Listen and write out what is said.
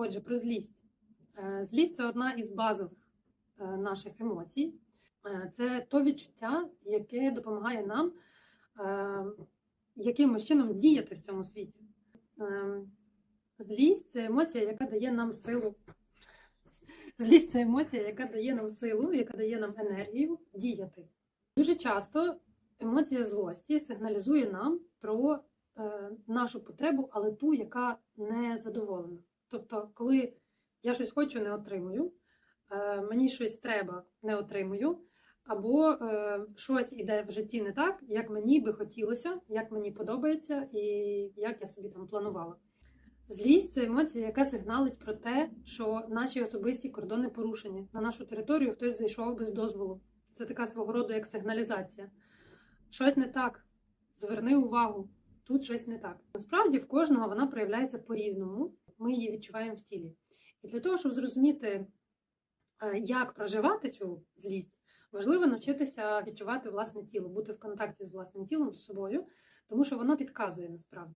Отже, про злість. Е, Злість це одна із базових е, наших емоцій. Е, Це то відчуття, яке допомагає нам якимось чином діяти в цьому світі. Злість це емоція, яка дає нам силу. Злість це емоція, яка дає нам силу, яка дає нам енергію діяти. Дуже часто емоція злості сигналізує нам про нашу потребу, але ту, яка не задоволена. Тобто, коли я щось хочу, не отримую, е, мені щось треба, не отримую, або е, щось іде в житті не так, як мені би хотілося, як мені подобається і як я собі там планувала. Злість це емоція, яка сигналить про те, що наші особисті кордони порушені. На нашу територію хтось зайшов без дозволу. Це така свого роду як сигналізація. Щось не так. Зверни увагу, тут щось не так. Насправді в кожного вона проявляється по-різному. Ми її відчуваємо в тілі. І для того, щоб зрозуміти, е, як проживати цю злість, важливо навчитися відчувати власне тіло, бути в контакті з власним тілом, з собою, тому що воно підказує насправді.